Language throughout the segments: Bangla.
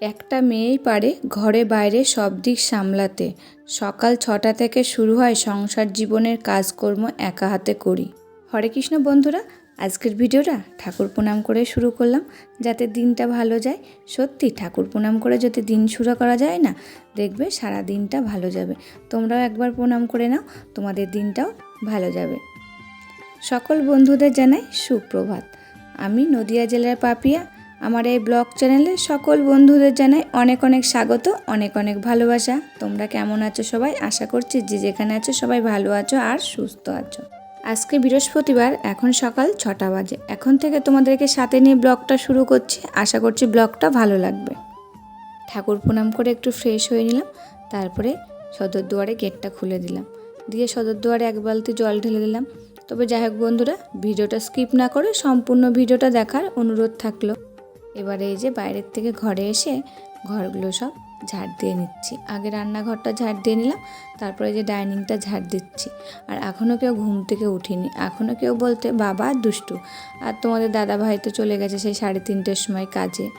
একটা মেয়েই পারে ঘরে বাইরে সব দিক সামলাতে। সকাল ছটা থেকে শুরু হয় সংসার জীবনের কাজকর্ম একা হাতে করি। হরে কৃষ্ণ বন্ধুরা আজকের ভিডিওটা ঠাকুর প্রণাম করে শুরু করলাম, যাতে দিনটা ভালো যায়। সত্যি, ঠাকুর প্রণাম করে যদি দিন শুরু করা যায় না, দেখবে সারা দিনটা ভালো যাবে। তোমরাও একবার প্রণাম করে নাও, তোমাদের দিনটাও ভালো যাবে। সকল বন্ধুদের জানাই সুপ্রভাত। আমি নদিয়া জেলার পাপিয়া। আমার এই ব্লগ চ্যানেলে সকল বন্ধুদের জানাই অনেক অনেক স্বাগত, অনেক অনেক ভালোবাসা। তোমরা কেমন আছো সবাই? আশা করছি যে যেখানে আছো সবাই ভালো আছো আর সুস্থ আছো। আজকে বৃহস্পতিবার, এখন সকাল ছটা বাজে। এখন থেকে তোমাদেরকে সাথে নিয়ে ব্লগটা শুরু করছি। আশা করছি ব্লগটা ভালো লাগবে। ঠাকুর প্রণাম করে একটু ফ্রেশ হয়ে নিলাম, তারপরে সদর দুয়ারে গেটটা খুলে দিলাম। দিয়ে সদর দুয়ারে এক বালতি জল ঢেলে দিলাম। তবে যাই হোক বন্ধুরা, ভিডিওটা স্কিপ না করে সম্পূর্ণ ভিডিওটা দেখার অনুরোধ থাকল। এবারে এই যে বাইরের থেকে ঘরে এসে ঘরগুলো সব ঝাড় দিয়ে নিচ্ছি। আগে রান্নাঘরটা ঝাড় দিয়ে নিলাম, তারপরে যে ডাইনিংটা ঝাড় দিচ্ছি। আর এখনও কেউ ঘুম থেকে উঠিনি। এখনও কেউ বলতে বাবা দুষ্টু। আর তোমাদের দাদা ভাই তো চলে গেছে সেই সাড়ে তিনটের সময় কাজে।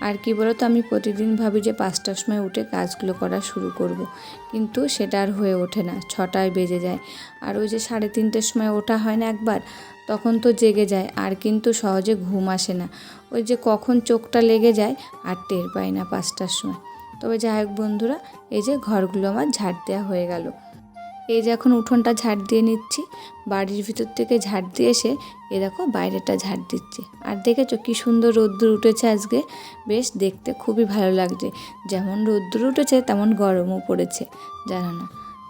আর কি বলো তো আমি প্রতিদিন ভাবি যে পাঁচটার সময় উঠে কাজগুলো করা শুরু করব। কিন্তু সেটা আর হয়ে ওঠে না, ছটায় বেজে যায়। আর ওই যে সাড়ে তিনটের সময় ওঠা হয় না একবার, তখন তো জেগে যায়, আর কিন্তু সহজে ঘুম আসে না। ওই যে কখন চোখটা লেগে যায়, আর টের পায় না পাঁচটার সময়। তবে যাই হোক বন্ধুরা, এই যে ঘরগুলো আমার ঝাড় দেওয়া হয়ে গেল। এই যে এখন উঠোনটা ঝাড় দিয়ে নিচ্ছি, বাড়ির ভিতর থেকে ঝাড় দিয়ে এসে এ দেখো বাইরেটা ঝাড় দিচ্ছে। আর দেখেছ কি সুন্দর রোদ্দুর উঠেছে আজকে? বেশ দেখতে খুবই ভালো লাগছে। যেমন রোদ্দুর উঠেছে, তেমন গরমও পড়েছে, জানো না।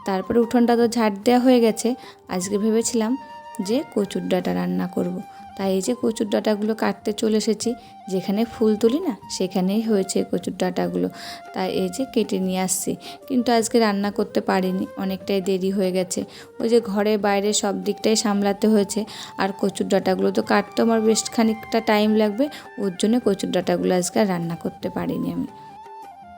তারপরে উঠোনটা তো ঝাড় দেওয়া হয়ে গেছে। আজকে ভেবেছিলাম যে কচুর ডাটা রান্না করব। তাই এই যে কচুর ডাঁটাগুলো কাটতে চলে এসেছি, যেখানে ফুল তুলি না, সেখানেই হয়েছে কচুর ডাঁটাগুলো। তাই এই যে কেটে নিয়ে আসছি, কিন্তু আজকে রান্না করতে পারিনি, অনেকটাই দেরি হয়ে গেছে। ওই যে ঘরে বাইরে সব দিকটাই সামলাতে হয়েছে, আর কচুর ডাঁটাগুলো তো কাটতে আমার বেশ খানিকটা টাইম লাগবে, ওর জন্য কচুর ডাঁটাগুলো আজকে রান্না করতে পারিনি আমি।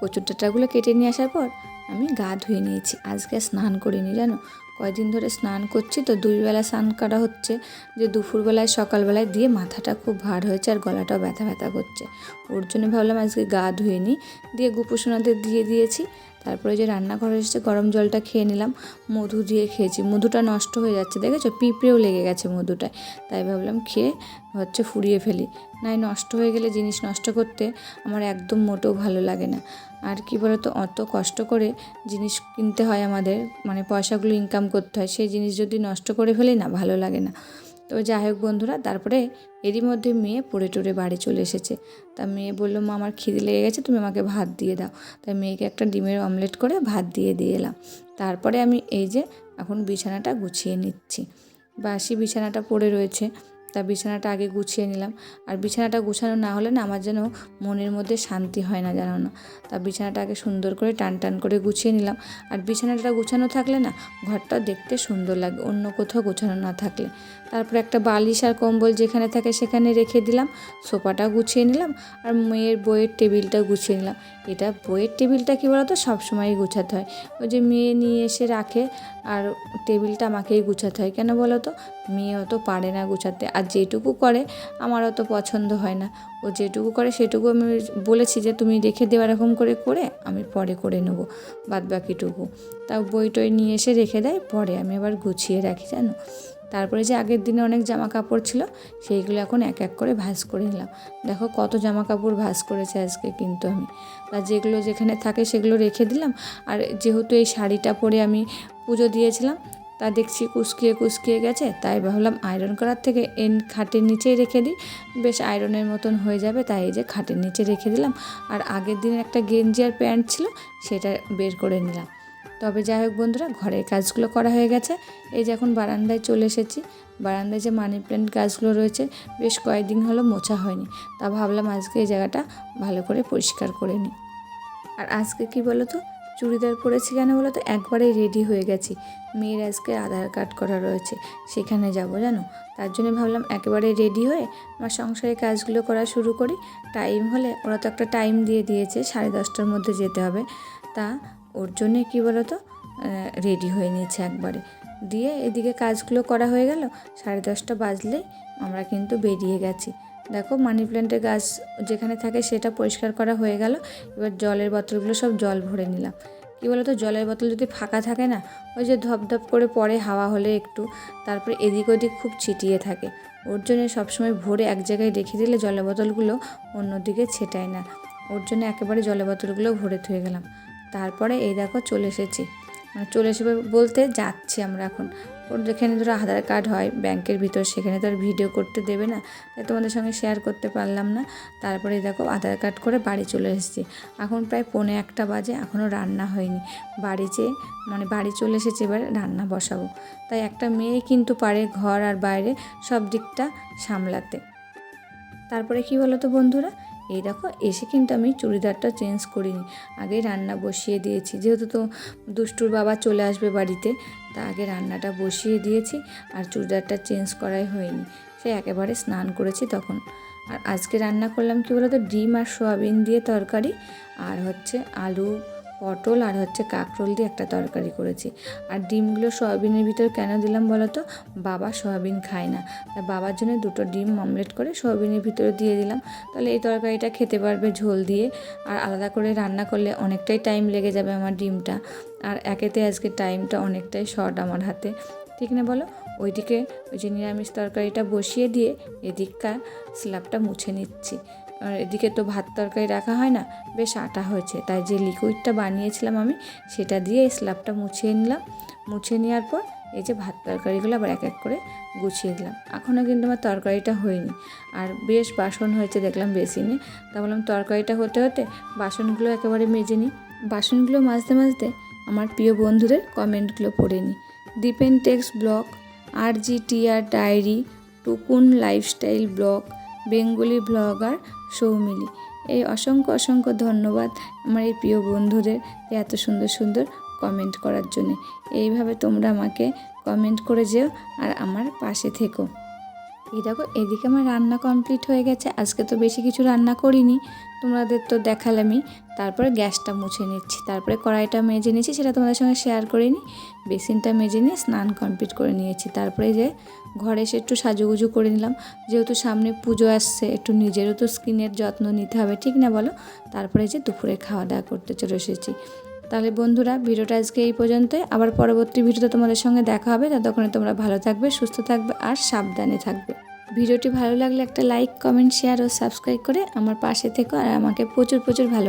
কচুর ডাঁটাগুলো কেটে নিয়ে আসার পর, আমি গা ধুয়ে নিয়েছি, আজকে স্নান করিনি, জানো? কয়দিন ধরে স্নান করছি তো দুই বেলা স্নান করা হচ্ছে। যে দুপুরবেলায়, সকালবেলায় দিয়ে মাথাটা খুব ভার হয়েছে আর গলাটাও ব্যথা ব্যথা করছে। ওর জন্য ভাবলাম আজকে গা ধুয়ে নিই। দিয়ে গুপুসোনাদের দিয়ে দিয়েছি। তারপরে যে রান্নাঘরে এসে গরম জলটা খেয়ে নিলাম। মধু দিয়ে খেয়েছি। মধুটা নষ্ট হয়ে যাচ্ছে, দেখেছ? পিঁপড়েও লেগে গেছে মধুটায়। তাই ভাবলাম খেয়ে হচ্ছে ফুরিয়ে ফেলি। নাই, নষ্ট হয়ে গেলে জিনিস নষ্ট করতে আমার একদম মোটেও ভালো লাগে না। আর কি বলতো, অত কষ্ট করে জিনিস কিনতে হয় আমাদের মানে পয়সাগুলো ইনকাম করতে হয়। সেই জিনিস যদি নষ্ট করে ফেলি না, ভালো লাগে না। তো যাই হোক বন্ধুরা, তারপরে এরই মধ্যে মেয়ে পড়ে টড়ে বাড়ি চলে এসেছে। তা মেয়ে বলল, মা, আমার খিদে লেগে গেছে, তুমি আমাকে ভাত দিয়ে দাও। তাই মেয়েকে একটা ডিমের অমলেট করে ভাত দিয়ে দিয়ে এলাম। তারপরে আমি এই যে এখন বিছানাটা গুছিয়ে নিচ্ছি। বাসি বিছানাটা পড়ে রয়েছে। তা বিছানাটা আগে গুছিয়ে নিলাম। আর বিছানাটা গুছানো না হলে না আমার যেন মনের মধ্যে শান্তি হয় না জানো না। তা বিছানাটা আগে সুন্দর করে টান টান করে গুছিয়ে নিলাম। আর বিছানাটা গুছানো থাকলে না ঘরটা দেখতে সুন্দর লাগে, অন্য কোথাও গোছানো না থাকলে। তারপরে একটা বালিশ আর কম্বল যেখানে থাকে সেখানে রেখে দিলাম, সোফাটা গুছিয়ে নিলাম আর মেয়ের বইয়ের টেবিলটা গুছিয়ে নিলাম। এটা বইয়ের টেবিলটা কী বলতো? সবসময়ই গুছাতে হয়। ওই যে মেয়ে নিয়ে এসে রাখে আর টেবিলটা আমাকেই গুছাতে হয়। কেন বলো তো মেয়ে অত পারে না গুছাতে। আর যেটুকু করে, আমার অত পছন্দ হয় না। ও যেটুকু করে, সেটুকু আমি বলেছি যে, তুমি রেখে দেওয়া এরকম করে করে, আমি পরে করে নেব বাদ বাকিটুকু তা বই টই নিয়ে এসে রেখে দেয়, পরে আমি আবার গুছিয়ে রাখি, জানো? তারপরে যে আগের দিনে অনেক জামা কাপড় ছিল, সেইগুলো এখন এক এক করে ভাঁজ করে নিলাম। দেখো কত জামা কাপড় ভাঁজ করেছে আজকে কিন্তু আমি। আর যেগুলো যেখানে থাকে, সেগুলো রেখে দিলাম। আর যেহেতু এই শাড়িটা পরে আমি পুজো দিয়েছিলাম তা দেখছি কুচকিয়ে কুচকিয়ে গেছে, তাই ভাবলাম আয়রন করার থেকে এন খাটের নিচেই রেখে দিই। বেশ আয়রনের মতন হয়ে যাবে, তাই এই যে খাটের নিচে রেখে দিলাম। আর আগের দিনের একটা গেঞ্জি আর প্যান্ট ছিল, সেটা বের করে নিলাম। তবে যাই হোক বন্ধুরা, ঘরের কাজগুলো করা হয়ে গেছে। এই যে এখন বারান্দায় চলে এসেছি। বারান্দায় যে মানি প্ল্যান্ট গাছগুলো রয়েছে, বেশ কয়েকদিন হলো মোছা হয়নি। তা ভাবলাম আজকে এই জায়গাটা ভালো করে পরিষ্কার করে নিই। আর আজকে কি বলো তো চুড়িদার পরেছি কেন বলো তো? একবারেই রেডি হয়ে গেছি। মেয়ের আজকে আধার কার্ড করা রয়েছে। সেখানে যাব জানো? তার জন্য ভাবলাম একেবারে রেডি হয়ে আমার সংসারের কাজগুলো করা শুরু করি। টাইম হলে ওরা তো একটা টাইম দিয়ে দিয়েছে, সাড়ে দশটার মধ্যে যেতে হবে। তা ওর জন্যে কী বলো তো? রেডি হয়ে নিয়েছে একবারে। দিয়ে এদিকে কাজগুলো করা হয়ে গেল। সাড়ে দশটা বাজলেই আমরা কিন্তু বেরিয়ে গেছি। দেখো মানি প্ল্যান্টের গাছ যেখানে থাকে সেটা পরিষ্কার করা হয়ে গেল। এবার জলের বোতলগুলো সব জল ভরে নিলাম। কী বলো তো জলের বোতল যদি ফাঁকা থাকে না, ওই যে ধপধপ করে পড়ে হাওয়া হলে একটু, তারপরে এদিক ওদিক খুব ছিটিয়ে থাকে। ওর জন্য সবসময় ভরে এক জায়গায় রেখে দিলে জলের বোতলগুলো অন্যদিকে ছেটায় না। ওর জন্য একেবারে জলের বোতলগুলো ভরে থুয়ে গেলাম। তারপরে এই দেখো চলে এসেছি। মানে চলে এসে বলতে যাচ্ছি আমরা এখন। ওর যেখানে ধরো আধার কার্ড হয় ব্যাংকের ভিতর, সেখানে তো আর ভিডিও করতে দেবে না। তাই তোমাদের সঙ্গে শেয়ার করতে পারলাম না। তারপরে দেখো আধার কার্ড করে বাড়ি চলে এসেছি। এখন প্রায় পৌনে একটা বাজে এখনও রান্না হয়নি। বাড়ি যেয়ে মানে বাড়ি চলে এসেছে এবার রান্না বসাবো। তাই একটা মেয়ে কিন্তু পারে ঘর আর বাইরে সব দিকটা সামলাতে। তারপরে কি বলো তো বন্ধুরা? এই দেখো, এসে কিন্তু আমি চুড়িদারটা চেঞ্জ করিনি। আগে রান্না বসিয়ে দিয়েছি। যেহেতু তো দুষ্টুর বাবা চলে আসবে বাড়িতে, তা আগে রান্নাটা বসিয়ে দিয়েছি আর চুড়িদারটা চেঞ্জ করাই হয়নি। সে একেবারে স্নান করেছি তখন। আর আজকে রান্না করলাম কি বলতো, ডিম আর সোয়াবিন দিয়ে তরকারি আর হচ্ছে আলু পটল আর হচ্ছে কাঁকরোল দিয়ে একটা তরকারি করেছি। আর ডিমগুলো সয়াবিনের ভিতর কেন দিলাম বলো তো? বাবা সয়াবিন খায় না। তাই বাবার জন্য দুটো ডিম অমলেট করে সয়াবিনের ভিতরে দিয়ে দিলাম। তাহলে এই তরকারিটা খেতে পারবে ঝোল দিয়ে। আর আলাদা করে রান্না করলে অনেকটাই টাইম লেগে যাবে আমার ডিমটা। আর একেতে আজকে টাইমটা অনেকটাই শর্ট আমার হাতে। ঠিক না বলো? ওইদিকে ওই যে নিরামিষ তরকারিটা বসিয়ে দিয়ে এদিককার স্ল্যাবটা মুছে নিচ্ছি। আর এদিকে তো ভাত তরকারি রাখা হয় না, বেশ আটা হয়েছে। তাই যে লিকুইডটা বানিয়েছিলাম আমি, সেটা দিয়ে এই স্ল্যাবটা মুছিয়ে নিলাম। মুছে নেওয়ার পর এই যে ভাত তরকারিগুলো আবার এক এক করে গুছিয়ে দিলাম। এখনও কিন্তু আমার তরকারিটা হয়নি। আর বেশ বাসন হয়েছে, দেখলাম বেসিনে। তা বললাম, তরকারিটা হতে হতে বাসনগুলো একেবারে মেজে নিই বাসনগুলো মাজতে মাজতে আমার প্রিয় বন্ধুদের কমেন্টগুলো পড়ে নিই দীপেন টেক্স ব্লগ আর G TR diary Tukun lifestyle blog Bengali blogger Soumili. এই অসংখ্য অসংখ্য ধন্যবাদ আমার এই প্রিয় বন্ধুদের এত সুন্দর সুন্দর কমেন্ট করার জন্য। এইভাবে তোমরা আমাকে কমেন্ট করে যেও আর আমার পাশে থেকো। এই দেখো, এদিকে আমার রান্না কমপ্লিট হয়ে গেছে। আজকে তো বেশি কিছু রান্না করিনি, তোমাদের তো দেখালামই। তারপরে গ্যাসটা মুছে নিচ্ছি, তারপরে কড়াইটা মেজে নিয়েছি, সেটা তোমাদের সঙ্গে শেয়ার করিনি। বেসিনটা মেজে নিয়ে স্নান কমপ্লিট করে নিয়েছি। তারপরে যে ঘরে এসে একটু সাজুগুজু করে নিলাম। যেহেতু সামনে পুজো আসছে, একটু নিজেরও তো স্কিনের যত্ন নিতে হবে, ঠিক না বলো? তারপরে যে দুপুরে খাওয়া দাওয়া করতে চলে এসেছি। তাহলে বন্ধুরা, ভিডিওটা আজকে এই পর্যন্তই। আবার পরবর্তী ভিডিওতে তোমাদের সঙ্গে দেখা হবে। ততক্ষণে তোমরা ভালো থাকবে, সুস্থ থাকবে আর সাবধানে থাকবে। ভিডিওটি ভালো লাগলে একটা লাইক, কমেন্ট শেয়ার ও সাবস্ক্রাইব করে আমার পাশে থেকো আর আমাকে প্রচুর প্রচুর ভালো